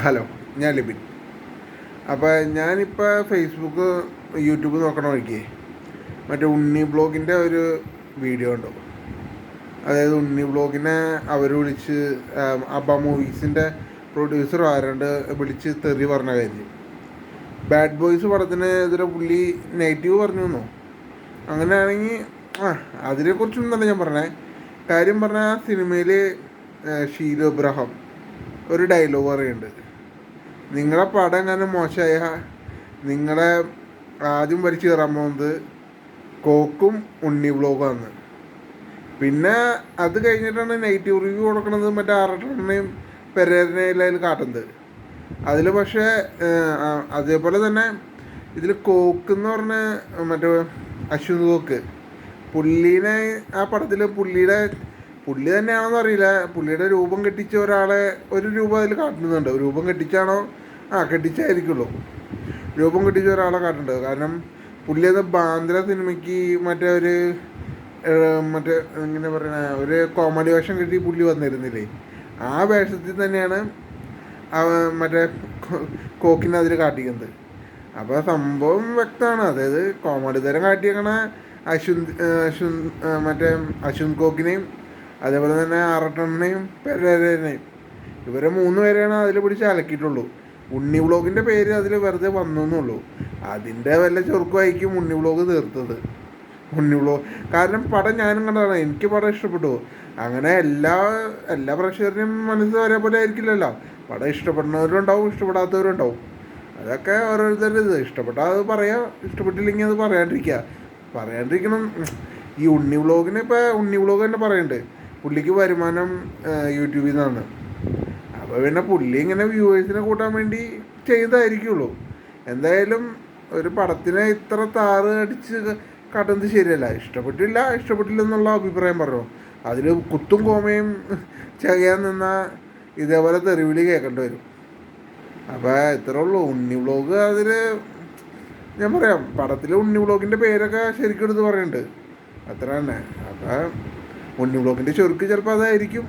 Hello ഞാൻ ലിബിൻ. അപ്പോൾ ഞാനിപ്പോൾ ഫേസ്ബുക്ക് യൂട്യൂബ് നോക്കണ വഴിക്ക് മറ്റേ ഉണ്ണി ബ്ലോഗിന്റെ ഒരു വീഡിയോ ഉണ്ടോ അതായത് ഉണ്ണി ബ്ലോഗിനെ അവർ വിളിച്ച് അബ്ബ അബ മൂവീസിന്റെ പ്രൊഡ്യൂസർ ആരാണ്ട് വിളിച്ച് തെറി പറഞ്ഞ കാര്യം. ബാഡ് ബോയ്സ് പടത്തിന് പുള്ളി നെഗറ്റീവ് പറഞ്ഞു തന്നോ അങ്ങനെയാണെങ്കിൽ ആ അതിനെക്കുറിച്ചൊന്നും തന്നെ ഞാൻ പറഞ്ഞേ. കാര്യം പറഞ്ഞാൽ ആ സിനിമയിൽ ഷീലു ഇബ്രഹാം ഒരു ഡയലോഗ് പറയുന്നുണ്ട് നിങ്ങളെ പടം എങ്ങനെ മോശമായ നിങ്ങളെ ആദ്യം വലിച്ചു കയറാൻ പോകുന്നത് കോക്കും ഉണ്ണി ബ്ലോഗാണ് പിന്നെ അത് കഴിഞ്ഞിട്ടാണ് നെഗറ്റീവ് റിവ്യൂ കൊടുക്കുന്നത് മറ്റേ ആറട്ടനെയും പെരേരനെയും അതിൽ കാട്ടുന്നത് അതിൽ പക്ഷേ അതേപോലെ തന്നെ ഇതിൽ കോക്ക് എന്ന് പറഞ്ഞ മറ്റേ അശ്വന്ത് കോക്ക് പുള്ളീനെ ആ പടത്തിൽ പുള്ളിയുടെ പുള്ളി തന്നെയാണെന്ന് അറിയില്ല. പുള്ളിയുടെ രൂപം കെട്ടിച്ച ഒരാളെ ഒരു രൂപം അതിൽ കാട്ടുന്നുണ്ട്. രൂപം കെട്ടിച്ചാണോ? ആ കെട്ടിച്ചായിരിക്കുള്ളൂ. രൂപം കെട്ടിച്ച ഒരാളെ കാട്ടുണ്ട് കാരണം പുള്ളി അത് ബാന്ദ്ര സിനിമയ്ക്ക് മറ്റേ ഒരു മറ്റേ എങ്ങനെ പറയണ ഒരു കോമഡി വേഷം കെട്ടി പുള്ളി വന്നിരുന്നില്ലേ? ആ വേഷത്തിൽ തന്നെയാണ് മറ്റേ കോക്കിനെ അതിൽ കാട്ടിക്കുന്നത്. അപ്പോൾ സംഭവം വ്യക്തമാണ്. അതായത് കോമഡി തരം കാട്ടിയേക്കണ അശ്വിൻ അശ്വന്ത് മറ്റേ അശ്വന്ത് കോക്കിനെയും അതേപോലെ തന്നെ ആറട്ടണ്ണനെയും പെരേരനെയും ഇവരെ മൂന്ന് പേരെയാണ് അതിൽ പിടിച്ച് അലക്കിയിട്ടുള്ളൂ. ഉണ്ണി വ്ളോഗിന്റെ പേര് അതിൽ വെറുതെ വന്നു എന്നുള്ളൂ അതിന്റെ വല്ല ചെറുക്കുമായിരിക്കും ഉണ്ണി വ്ളോഗ് തീർത്തത്. ഉണ്ണി വ്ളോഗ് കാരണം പടം ഞാനും കണ്ടതാണ്. എനിക്ക് പടം ഇഷ്ടപ്പെട്ടു. അങ്ങനെ എല്ലാ എല്ലാ പ്രേക്ഷകരുടെയും മനസ്സ് ഒരേപോലെ ആയിരിക്കില്ലല്ലോ. പടം ഇഷ്ടപ്പെടുന്നവരും ഉണ്ടാവും ഇഷ്ടപ്പെടാത്തവരും ഉണ്ടാവും അതൊക്കെ ഓരോരുത്തരുടെ ഇത്. ഇഷ്ടപ്പെട്ടാൽ അത് പറയാം ഇഷ്ടപ്പെട്ടില്ലെങ്കിൽ അത് പറയാണ്ടിരിക്കുക. പറയാണ്ടിരിക്കണം. ഈ ഉണ്ണി വ്ളോഗിന് ഇപ്പോൾ ഉണ്ണി വ്ളോഗ് തന്നെ പറയുന്നുണ്ട് പുള്ളിക്ക് വരുമാനം യൂട്യൂബിൽ നിന്നാണ് അപ്പോൾ പിന്നെ പുള്ളി ഇങ്ങനെ വ്യൂവേഴ്സിനെ കൂട്ടാൻ വേണ്ടി ചെയ്തായിരിക്കുള്ളൂ. എന്തായാലും ഒരു പടത്തിനെ ഇത്ര താറ് അടിച്ച് കാട്ടുന്നത് ശരിയല്ല. ഇഷ്ടപ്പെട്ടില്ല ഇഷ്ടപ്പെട്ടില്ല എന്നുള്ള അഭിപ്രായം പറഞ്ഞു. അതിൽ കുത്തും കോമയും ചെയ്യാൻ നിന്ന ഇതേപോലെ തെറിവിളി കേൾക്കേണ്ടി വരും. അപ്പോൾ ഇത്രേ ഉള്ളൂ. ഉണ്ണി വ്ളോഗ് അതിൽ ഞാൻ പറയാം പടത്തിൽ ഉണ്ണി വ്ളോഗിന്റെ പേരൊക്കെ ശരിക്കും എടുത്ത് പറയുന്നുണ്ട് അത്ര തന്നെ അപ്പം ഉണ്ണി ബ്ലോക്കിന്റെ ചുരുക്ക് ചിലപ്പോൾ അതായിരിക്കും.